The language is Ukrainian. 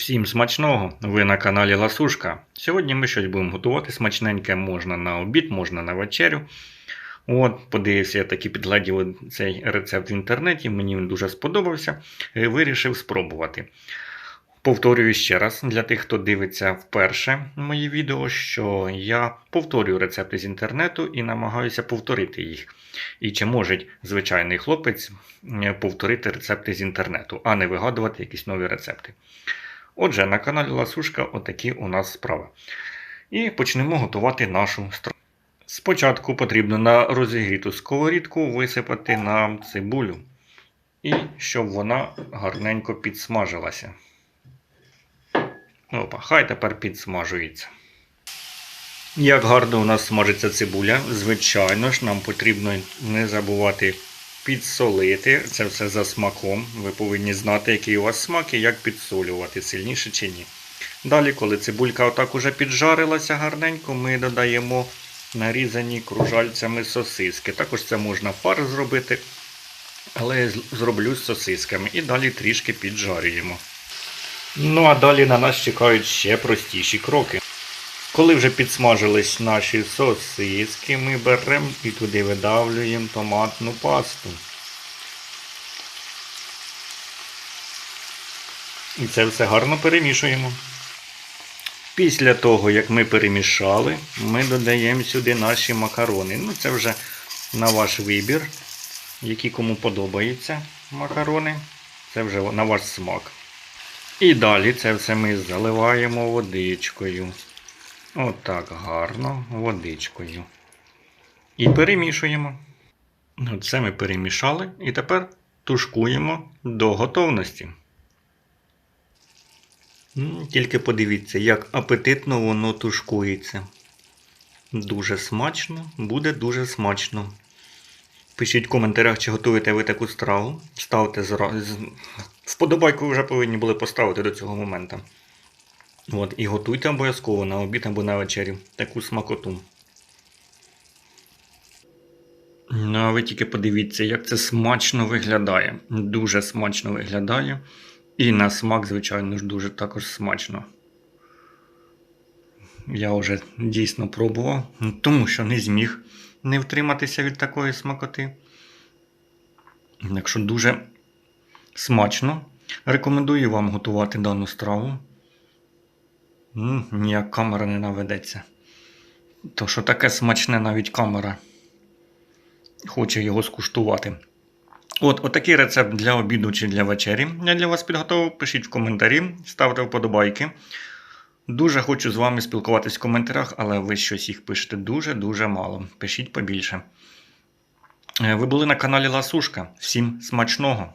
Всім смачного! Ви на каналі Ласушка. Сьогодні ми щось будемо готувати. Смачненьке можна на обід, можна на вечерю. От, подивився, я таки підглядів цей рецепт в інтернеті, мені він дуже сподобався. і Вирішив спробувати. Повторюю ще раз для тих, хто дивиться вперше мої відео, що я повторюю рецепти з інтернету і намагаюся повторити їх. І чи може звичайний хлопець повторити рецепти з інтернету, а не вигадувати якісь нові рецепти. Отже, на каналі Ласушка отакі у нас справи. І почнемо готувати нашу страву. Спочатку потрібно на розігріту сковорідку висипати нам цибулю. І щоб вона гарненько підсмажилася. Опа, хай тепер підсмажується. Як гарно у нас смажиться цибуля, звичайно ж, нам потрібно не забувати підсолити. Це все за смаком. Ви повинні знати, який у вас смак і як підсолювати, сильніше чи ні. Далі, коли цибулька отак уже піджарилася гарненько, ми додаємо нарізані кружальцями сосиски. Також це можна фарш зробити, але я зроблю з сосисками. І далі трішки піджарюємо. Ну а далі на нас чекають ще простіші кроки. Коли вже підсмажились наші сосиски, ми беремо і туди видавлюємо томатну пасту. І це все гарно перемішуємо. Після того, як ми перемішали, ми додаємо сюди наші макарони. Ну, це вже на ваш вибір, які кому подобаються макарони. Це вже на ваш смак. І далі це все ми заливаємо водичкою. Отак гарно водичкою. І перемішуємо. Це ми перемішали і тепер тушкуємо до готовності. Тільки подивіться, як апетитно воно тушкується. Дуже смачно, буде дуже смачно. Пишіть в коментарях, чи готуєте ви таку страву. Ставте зра... з- Вподобайку ви вже повинні були поставити до цього моменту. От, і готуйте обов'язково на обід або на вечерю таку смакоту. Ну, а ви тільки подивіться, як це смачно виглядає. Дуже смачно виглядає. І на смак, звичайно ж, дуже також смачно. Я вже дійсно пробував, тому що не зміг не втриматися від такої смакоти. Якщо дуже смачно, рекомендую вам готувати дану страву. Ніяк камера не наведеться. То що таке смачне навіть камера хоче його скуштувати. От, отакий рецепт для обіду чи для вечері. Я для вас підготував. Пишіть в коментарі, ставте вподобайки. Дуже хочу з вами спілкуватись в коментарях, але ви щось їх пишете дуже-дуже мало. Пишіть побільше. Е, Ви були на каналі Ласушка. Всім смачного!